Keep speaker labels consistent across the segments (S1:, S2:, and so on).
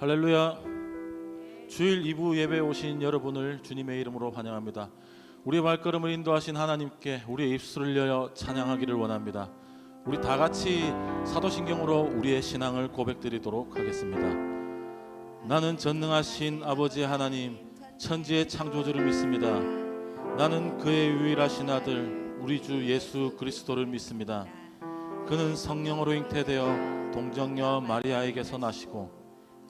S1: 할렐루야. 주일 2부 예배에 오신 여러분을 주님의 이름으로 환영합니다. 우리의 발걸음을 인도하신 하나님께 우리의 입술을 열어 찬양하기를 원합니다. 우리 다 같이 사도신경으로 우리의 신앙을 고백드리도록 하겠습니다. 나는 전능하신 아버지 하나님 천지의 창조주를 믿습니다. 나는 그의 유일하신 아들 우리 주 예수 그리스도를 믿습니다. 그는 성령으로 잉태되어 동정녀 마리아에게서 나시고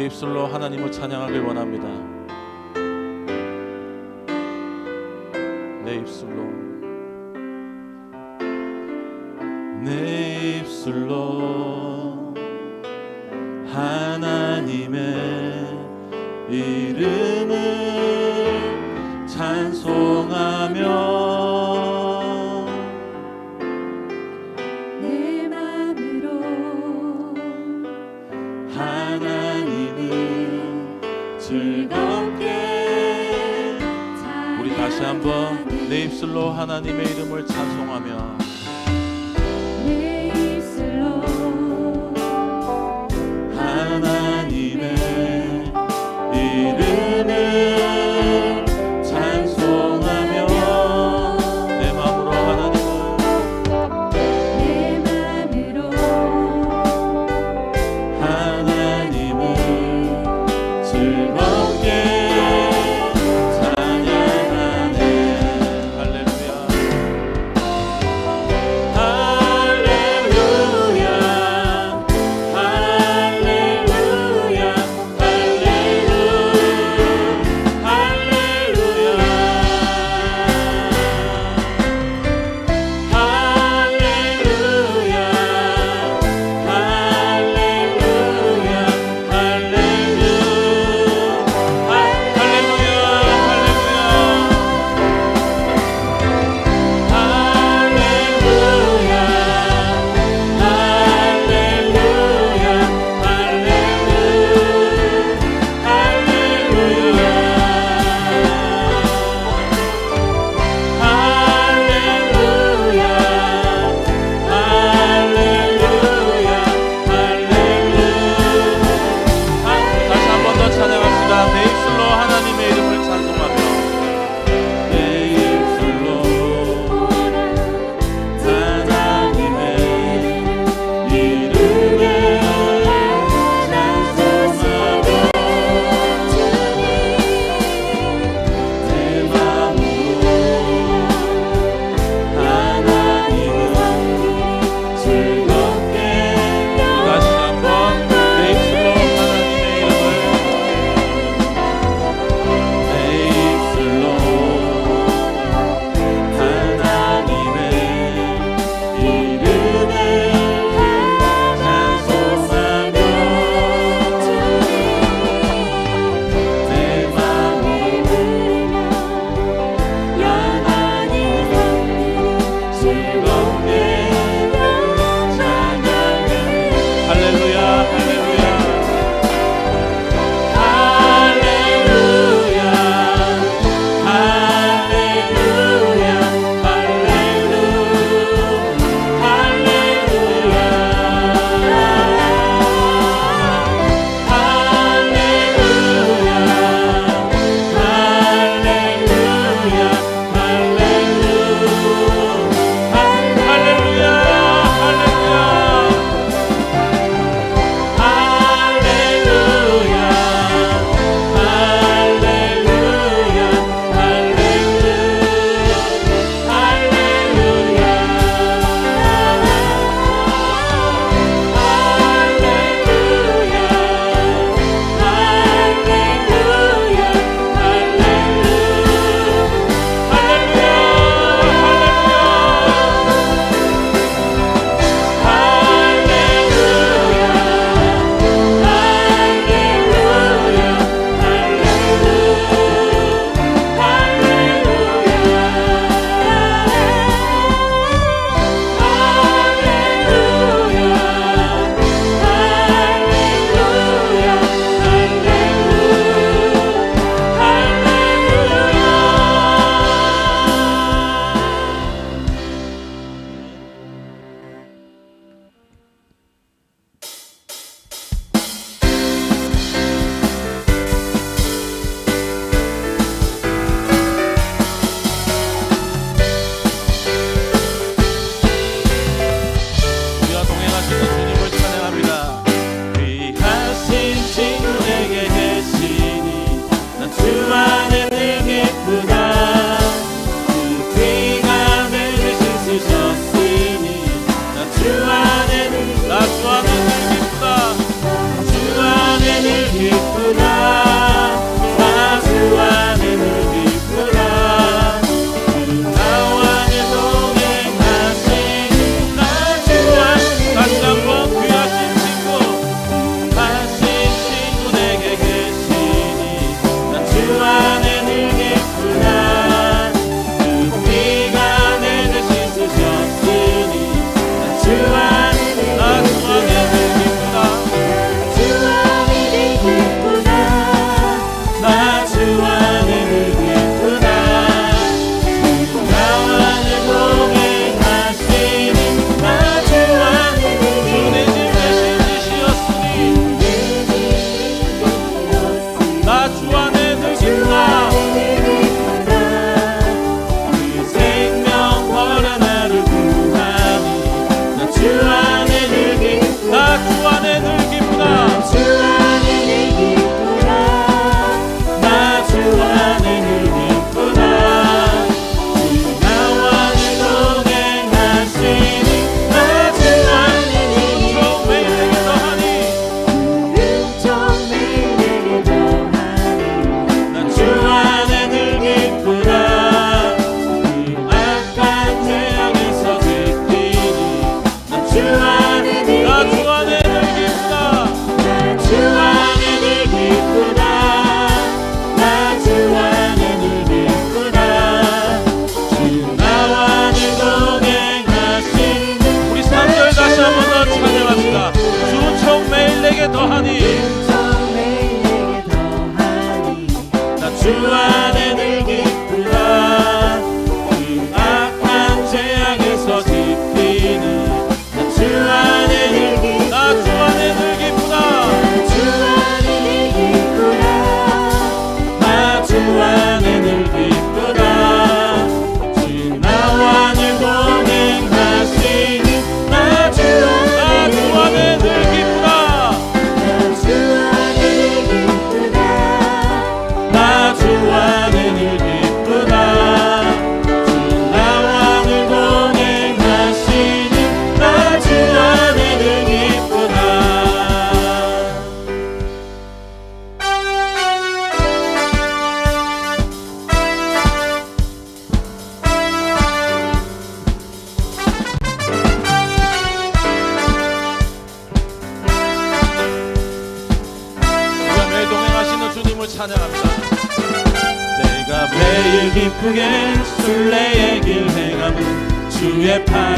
S1: 우리 입술로 하나님을 찬양하길 원합니다. 내 입술로 내 입술로 하나님의 이름 다시 한번 내 입술로 하나님의 이름을 찬송하며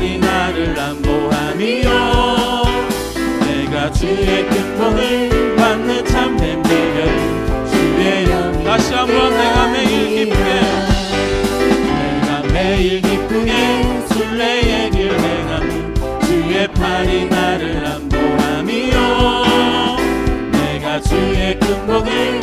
S1: 나날이 나를 안보하며 내가 주의 큰 복을 받는 참된 비결 주의 영 다시 한번 내가 매일 기쁘게 내가 매일 기쁘게 순례의 길 행함. 주의 팔이 나를 안보하며 내가 주의 큰 복을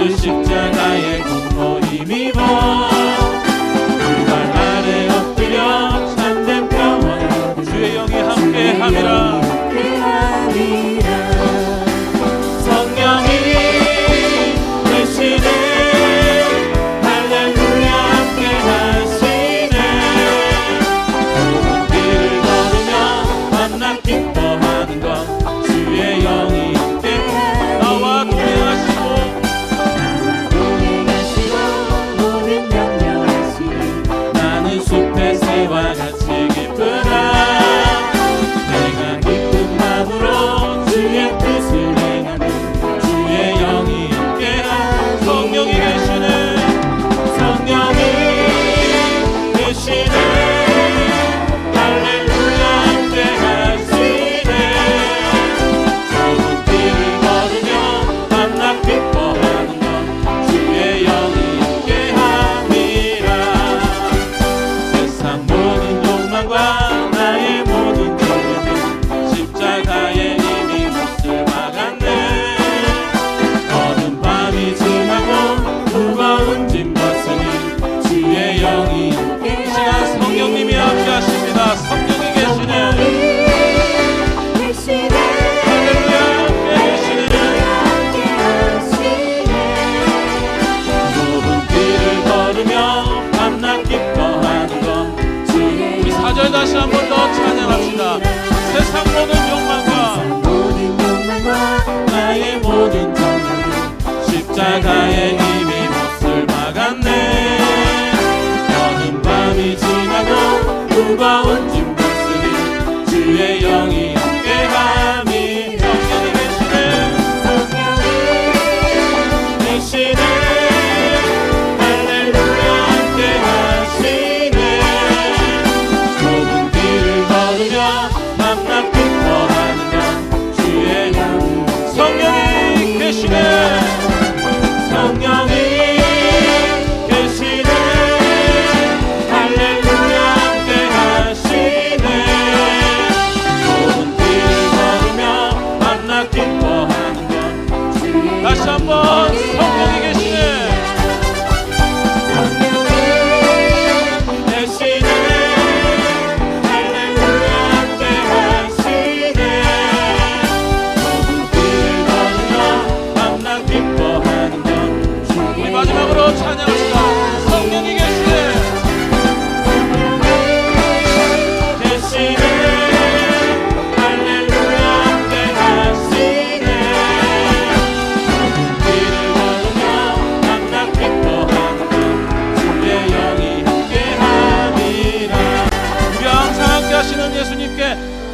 S1: 예수 십자가의 공포 힘입어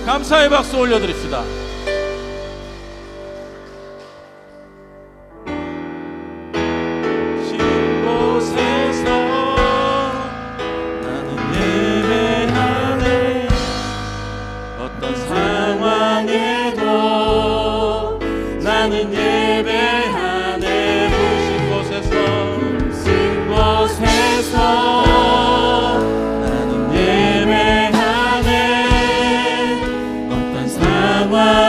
S1: 감사의 박수 올려드립니다. world.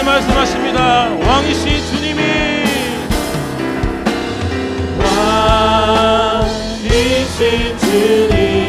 S1: 이곳에 말씀하십니다. 왕이신 주님이 왕이신 주님